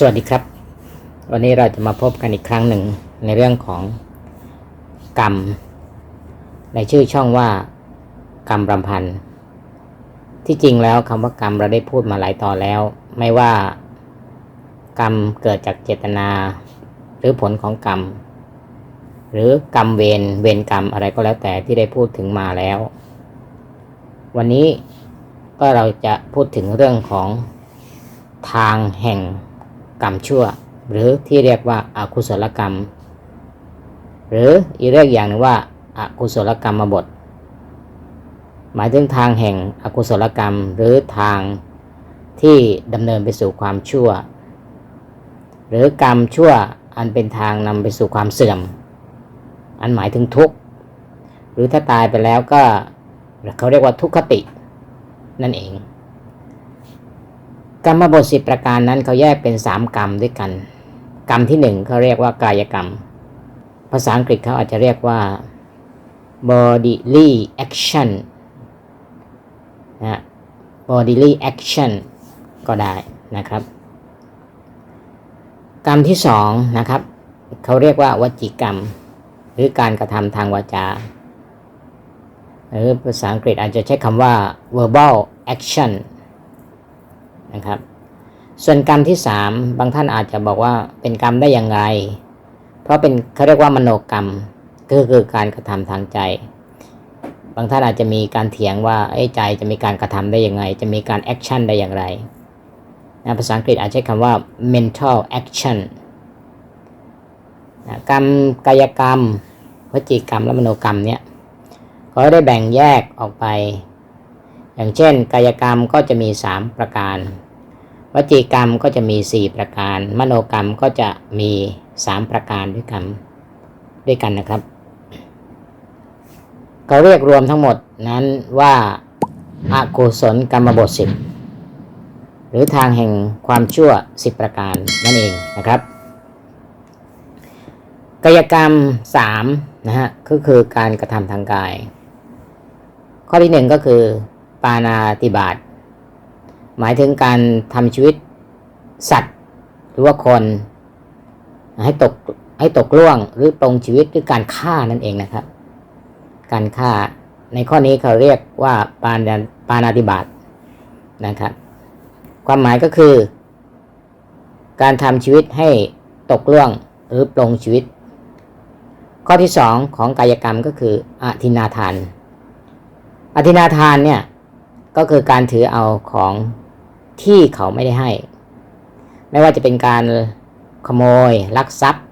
สวัสดีครับ วันนี้เราจะมาพบกันอีกครั้งหนึ่งในเรื่องของกรรม ในชื่อช่องว่า กรรมรำพันที่จริงแล้วคำว่ากรรมเราได้พูดมาหลายตอนแล้ว ไม่ว่า กรรมเกิดจากเจตนา หรือผลของกรรม หรือกรรมเวรเวรกรรมอะไรก็แล้วแต่ที่ได้พูดถึงมาแล้ว วันนี้ก็เราจะพูดถึงเรื่องของทางแห่ง กรรมชั่ว หรือที่เรียกว่าอากุศลกรรม หรืออีกเรียกอย่างหนึงว่าอากุศลกรรมบท หมายถึงทางแห่งอกุศลกรรมหรือทางที่ดำเนินไปสู่ความชั่ว หรือกรรมชั่วอันเป็นทางนำไปสู่ความเสื่อม อันหมายถึงทุกข์ หรือถ้าตายไปแล้วก็เขาเรียกว่าทุกขตินั่นเอง กรรมบทสิบประการนั้นเขาแยกเป็นสามกรรมด้วยกัน กรรมที่หนึ่งเขาเรียกว่ากายกรรม ภาษาอังกฤษเขาอาจจะเรียกว่า bodily action นะ bodily action ก็ได้นะครับ กรรมที่สองนะครับ เขาเรียกว่าวจีกรรม หรือการกระทำทางวาจา หรือภาษาอังกฤษอาจจะใช้คำว่า verbal action นะครับ ส่วนกรรมที่สามบางท่านอาจจะบอกว่าเป็นกรรมได้อย่างไร เพราะเป็นเขาเรียกว่ามโนกรรมก็คือการกระทำทางใจ บางท่านอาจจะมีการเถียงว่าไอ้ใจจะมีการกระทำได้อยังไงจะมีการแอคชั่นได้อย่างไรนะภาษาอังกฤษอาจใช้คำว่า mental action นะกรรมกายกรรมวจีกรรมและมโนกรรมเนี่ยก็ได้แบ่งแยกออกไป อย่างเช่น กายกรรมก็จะมี 3 ประการ วจีกรรมก็จะมี 4 ประการ มโนกรรมก็จะมี 3 ประการด้วยกันด้วยกันนะครับเขาเรียกรวมทั้งหมดนั้นว่าอากุศลกรรมบทสิบหรือทางแห่งความชั่ว10ประการนั่นเองนะครับ กายกรรม3นะฮะก็คือการกระทำทางกาย ข้อที่หนึ่งก็คือ ปานาติบาตหมายถึงการทำชีวิตสัตว์ หรือว่าคน ให้ตกให้ตกล่วงหรือปรงชีวิตหรือการฆ่านั่นเองนะครับ การฆ่าในข้อนี้เขาเรียกว่าปานาปานาติบาตนะครับ ความหมายก็คือ การทำชีวิตให้ตกล่วงหรือปรงชีวิต ข้อที่สองของกายกรรมก็คืออธินาทาน อธินาทานเนี่ย ก็คือการถือเอาของที่เขาไม่ได้ให้ ไม่ว่าจะเป็นการขโมย ลักทรัพย์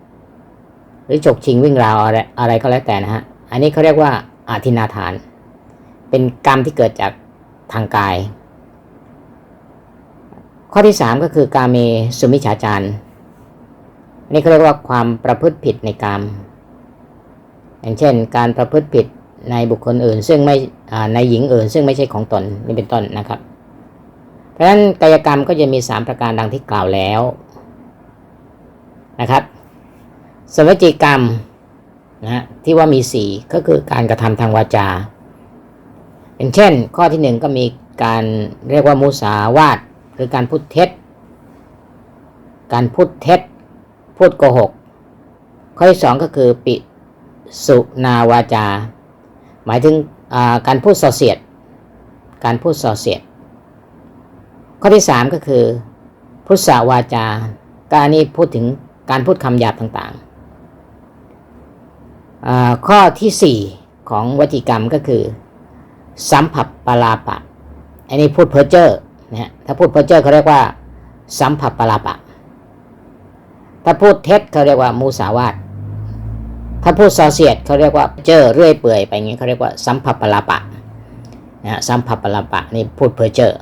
หรือฉกชิงวิ่งราวอะไรอะไรก็แล้วแต่นะฮะ อันนี้เขาเรียกว่าอาทินาทาน เป็นกรรมที่เกิดจากทางกาย ข้อที่สามก็คือการเมสุมิฉาจารอันนี้เขาเรียกว่าความประพฤติผิดในกรรมอย่างเช่น การประพฤติผิด ในบุคคลอื่น ซึ่งไม่ในหญิงอื่น ซึ่งไม่ใช่ของตนนี่เป็นต้นนะครับ เพราะฉะนั้นกายกรรมก็จะมี 3 ประการดังที่กล่าวแล้วนะครับสวจิกรรมนะที่ว่ามีสี่ก็คือการกระทำทางวาจา อย่างเช่น ข้อที่หนึ่งก็มีการเรียกว่ามุสาวาทหรือการพูดเท็จ การพูดเท็จ พูดโกหก ข้อที่สองก็คือปิสุนาวาจา หมายถึงการพูดส่อเสียด การพูดส่อเสียด ข้อที่สามก็คือพุทธวาจาการนี้พูดถึงการพูดคำหยาบต่างๆ ข้อที่สี่ของวจีกรรมก็คือ สัมผัสปลาปะ อันนี้พูดเพ้อเจ้อนะฮะถ้าพูดเพ้อเจ้อเขาเรียกว่า สัมผัสปลาปะ ถ้าพูดเท็จเขาเรียกว่ามูสาวาท ถ้าพูดส่อเสียดเขาเรียกว่าเจอเรื่อยเปื่อยไปอย่างนี้เขาเรียกว่าสัมผัสปลาปะนะสัมผัสปลาปะนี่พูดเพ้อเจ้อ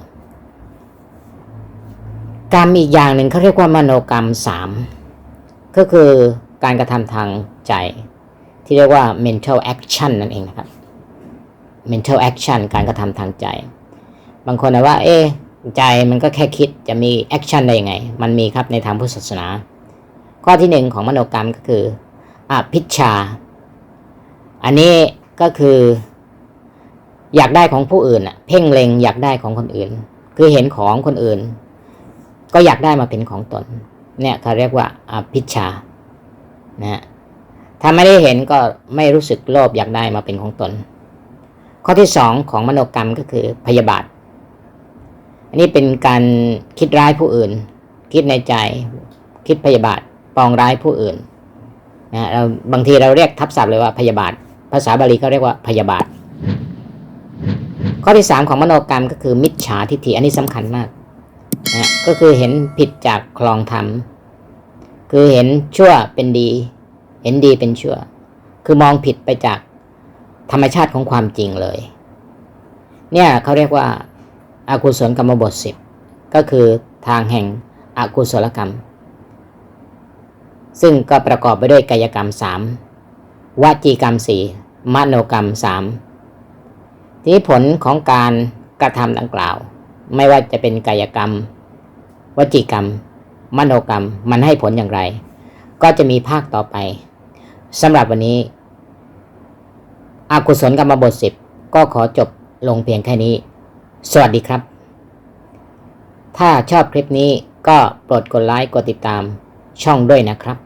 กรรมอีกอย่างหนึ่งเขาเรียกว่ามโนกรรมสามก็คือการกระทำทางใจ ที่เรียกว่า mental action นั่นเองนะครับ mental action การกระทำทางใจ บางคนนะว่า เอ๊ใจมันก็แค่คิดจะมี action ได้ยังไง มันมีครับในทางพุทธศาสนา ข้อที่หนึ่งของมโนกรรมก็คือ อภิชา อันนี้ก็คือ อยากได้ของผู้อื่นเพ่งเล็งอยากได้ของคนอื่น คือเห็นของคนอื่น ก็อยากได้มาเป็นของตน เนี่ยเขาเรียกว่าอภิชานะฮะถ้าไม่ได้เห็นก็ไม่รู้สึกโลภอยากได้มาเป็นของตน ข้อที่สองของมโนกรรมก็คือพยาบาท อันนี้เป็นการคิดร้ายผู้อื่น คิดในใจ คิดพยาบาทปองร้ายผู้อื่น นะเราบางทีเราเรียกทับศัพท์เลยว่าพยาบาท ภาษาบาลีเขาเรียกว่าพยาบาท ข้อที่สามของมโนกรรมก็คือมิจฉาทิฏฐิอันนี้สำคัญมากนะก็คือเห็นผิดจากคลองธรรม คือเห็นชั่วเป็นดี เห็นดีเป็นชั่ว คือมองผิดไปจากธรรมชาติของความจริงเลย เนี่ยเขาเรียกว่าอากุศลกรรมบทสิบก็คือทางแห่งอกุศลกรรม ซึ่งก็ประกอบไปด้วยกายกรรมสามวจีกรรมสี่มโนกรรมสามทีนี้ผลของการกระทำดังกล่าว ไม่ว่าจะเป็นกายกรรม วจีกรรม มโนกรรมมันให้ผลอย่างไร ก็จะมีภาคต่อไปสำหรับวันนี้ อากุศลกรรมบทสิบก็ขอจบลงเพียงแค่นี้ สวัสดีครับ ถ้าชอบคลิปนี้ก็โปรดกดไลค์กดติดตาม ช่องด้วยนะครับ